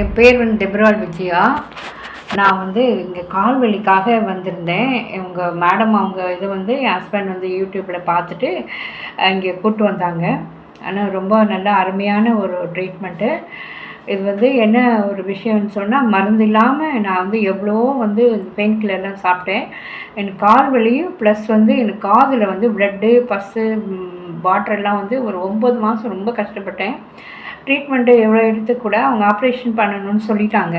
என் பேர் வந்து டெப்ரால் விஜயா. நான் வந்து இங்கே கால்வெளிக்காக வந்திருந்தேன். இவங்க மேடம் அவங்க இது வந்து என் ஹஸ்பண்ட் வந்து யூடியூப்பில் பார்த்துட்டு இங்கே கூப்பிட்டு வந்தாங்க. ஆனால் ரொம்ப நல்ல அருமையான ஒரு ட்ரீட்மெண்ட்டு இது வந்து என்ன ஒரு விஷயம்னு சொன்னால் மருந்து இல்லாமல் நான் வந்து எவ்வளோ வந்து பெயின் கில்லர்லாம் சாப்பிட்டேன். எனக்கு கால் வலியும் ப்ளஸ் வந்து எனக்கு காதில் வந்து ப்ளட்டு பஸ்ஸு வாட்டர்லாம் வந்து ஒரு ஒம்பது மாதம் ரொம்ப கஷ்டப்பட்டேன். ட்ரீட்மெண்ட்டு எவ்வளோ எடுத்து கூட அவங்க ஆப்ரேஷன் பண்ணணும்னு சொல்லிட்டாங்க.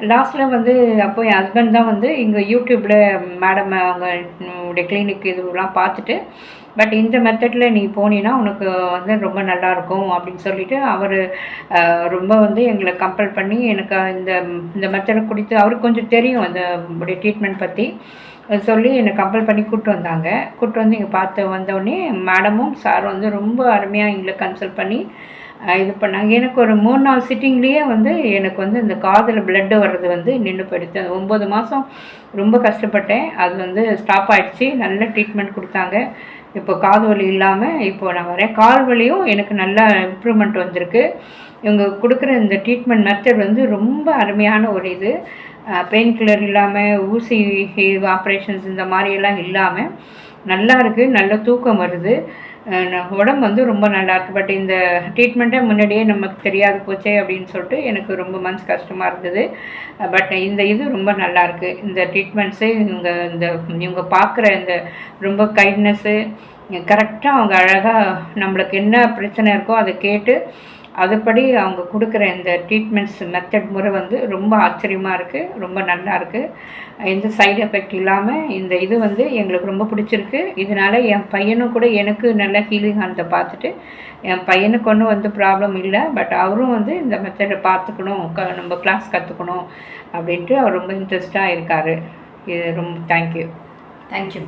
லாஸ்ட்டில் வந்து அப்போ என் ஹஸ்பண்ட் தான் வந்து இங்கே யூடியூப்பில் மேடம் அவங்க உடைய கிளினிக் இதுலாம் பார்த்துட்டு பட் இந்த மெத்தடில் நீ போனீன்னா உனக்கு வந்து ரொம்ப நல்லாயிருக்கும் அப்படின்னு சொல்லிட்டு அவர் ரொம்ப வந்து எங்களை கம்பல் பண்ணி எனக்கு இந்த இந்த மெத்தடை கொடுத்து அவருக்கு கொஞ்சம் தெரியும் அந்த உடைய ட்ரீட்மெண்ட் பற்றி சொல்லி என்னை கம்பல் பண்ணி கூப்பிட்டு வந்தாங்க. கூப்பிட்டு வந்து இங்கே பார்த்து வந்தோடனே மேடமும் சார் வந்து ரொம்ப அருமையாக எங்களை கன்சல்ட் பண்ணி இது பண்ணாங்க. எனக்கு ஒரு மூணு நாள் சிட்டிங்லேயே வந்து எனக்கு வந்து இந்த காதில் பிளட்டு வர்றது வந்து நின்று போயிடுச்சு. அது ஒம்பது மாதம் ரொம்ப கஷ்டப்பட்டேன். அது வந்து ஸ்டாப் ஆகிடுச்சு நல்ல ட்ரீட்மெண்ட் கொடுத்தாங்க. இப்போ காது வலி இல்லாமல் இப்போ நான் வரேன். கால் வலியும் எனக்கு நல்லா இம்ப்ரூவ்மெண்ட் வந்திருக்கு. இவங்க கொடுக்குற இந்த ட்ரீட்மெண்ட் மெத்தட் வந்து ரொம்ப அருமையான ஒரு இது. பெயின் கில்லர் இல்லாமல் ஊசி ஆப்ரேஷன்ஸ் இந்த மாதிரியெல்லாம் இல்லாமல் நல்லா இருக்குது நல்ல தூக்கம் வருது. உடம்பு வந்து ரொம்ப நல்லாயிருக்கு பட் இந்த ட்ரீட்மெண்ட்டை முன்னாடியே நமக்கு தெரியாது போச்சே அப்படின்னு சொல்லிட்டு எனக்கு ரொம்ப மனசு கஷ்டமாக இருந்தது. பட் இந்த இது ரொம்ப நல்லாயிருக்கு இந்த ட்ரீட்மெண்ட்ஸு இவங்க இந்த இவங்க பார்க்குற இந்த ரொம்ப கைண்ட்னஸ்ஸு கரெக்டாக அவங்க அழகாக நம்மளுக்கு என்ன பிரச்சனை இருக்கோ அதை கேட்டு அதுபடி அவங்க கொடுக்குற இந்த ட்ரீட்மெண்ட்ஸ் மெத்தட் முறை வந்து ரொம்ப ஆச்சரியமாக இருக்குது ரொம்ப நல்லா இருக்குது எந்த சைடு எஃபெக்ட் இல்லாமல் இந்த இது வந்து எங்களுக்கு ரொம்ப பிடிச்சிருக்கு. இதனால் என் பையனும் கூட எனக்கு நல்ல ஹீலிங் அந்த பார்த்துட்டு என் பையனுக்கு ஒன்றும் வந்து ப்ராப்ளம் இல்லை பட் அவரும் வந்து இந்த மெத்தடை பார்த்துக்கணும் க நம்ம கிளாஸ் கற்றுக்கணும் அப்படின்ட்டு அவர் ரொம்ப இன்ட்ரெஸ்டாக இருக்கார். இது ரொம்ப தேங்க்யூ தேங்க்யூ